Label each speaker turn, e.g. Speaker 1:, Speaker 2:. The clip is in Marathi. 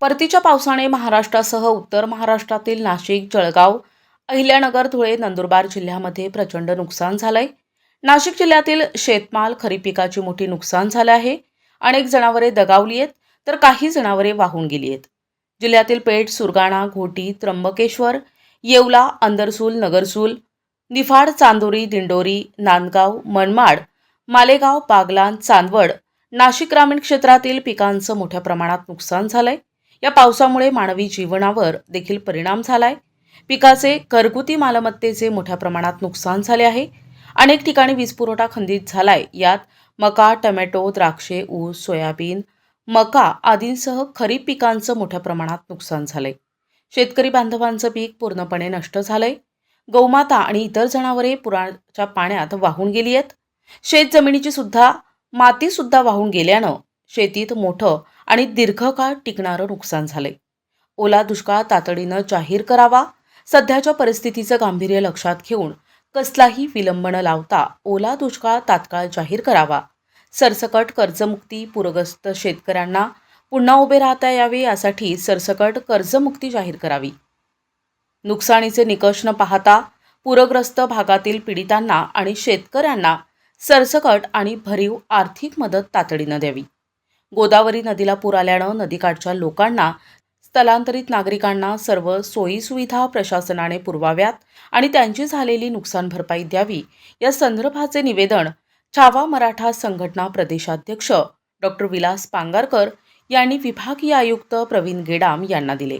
Speaker 1: परतीच्या पावसाने महाराष्ट्रासह उत्तर महाराष्ट्रातील नाशिक जळगाव अहिल्यानगर धुळे नंदुरबार जिल्ह्यामध्ये प्रचंड नुकसान झालंय. नाशिक जिल्ह्यातील शेतमाल खरीप पिकाची मोठी नुकसान झालं आहे. अनेक जनावरे दगावली आहेत तर काही जनावरे वाहून गेली आहेत. जिल्ह्यातील पेठ सुरगाणा घोटी त्र्यंबकेश्वर येवला अंदरसूल नगरसूल निफाड चांदोरी दिंडोरी नांदगाव मनमाड मालेगाव बागलान चांदवड नाशिक ग्रामीण क्षेत्रातील पिकांचं मोठ्या प्रमाणात नुकसान झालंय. या पावसामुळे मानवी जीवनावर देखील परिणाम झालाय. पिकाचे घरगुती मालमत्तेचे मोठ्या प्रमाणात नुकसान झाले आहे. अनेक ठिकाणी वीज पुरवठा खंडित झालाय. यात मका टोमॅटो द्राक्षे ऊस सोयाबीन मका आदींसह खरीप पिकांचं मोठ्या प्रमाणात नुकसान झालंय. शेतकरी बांधवांचं पीक पूर्णपणे नष्ट झालंय. गौमाता आणि इतर जनावरे पुराच्या पाण्यात वाहून गेली आहेत. शेत जमिनीची सुद्धा माती सुद्धा वाहून गेल्यानं शेतीत मोठं आणि दीर्घकाळ टिकणारं नुकसान झालंय. ओला दुष्काळ तातडीनं जाहीर करावा सध्याच्या परिस्थितीचं गांभीर्य लक्षात घेऊन कसलाही विलंब न लावता ओला दुष्काळ तात्काळ जाहीर करावा. सरसकट कर्जमुक्ती पूरग्रस्त शेतकऱ्यांना पुन्हा उभे राहता यावे यासाठी सरसकट कर्जमुक्ती जाहीर करावी. नुकसानीचे निकष न पाहता पूरग्रस्त भागातील पीडितांना आणि शेतकऱ्यांना सरसकट आणि भरीव आर्थिक मदत तातडीनं द्यावी. गोदावरी नदीला पूर आल्यानं नदीकाठच्या लोकांना स्थलांतरित नागरिकांना सर्व सोयीसुविधा प्रशासनाने पुरवाव्यात आणि त्यांची झालेली नुकसान भरपाई द्यावी. या संदर्भाचे निवेदन छावा मराठा संघटना प्रदेशाध्यक्ष डॉक्टर विलास पांगारकर यांनी विभागीय आयुक्त प्रवीण गेडाम यांना दिले.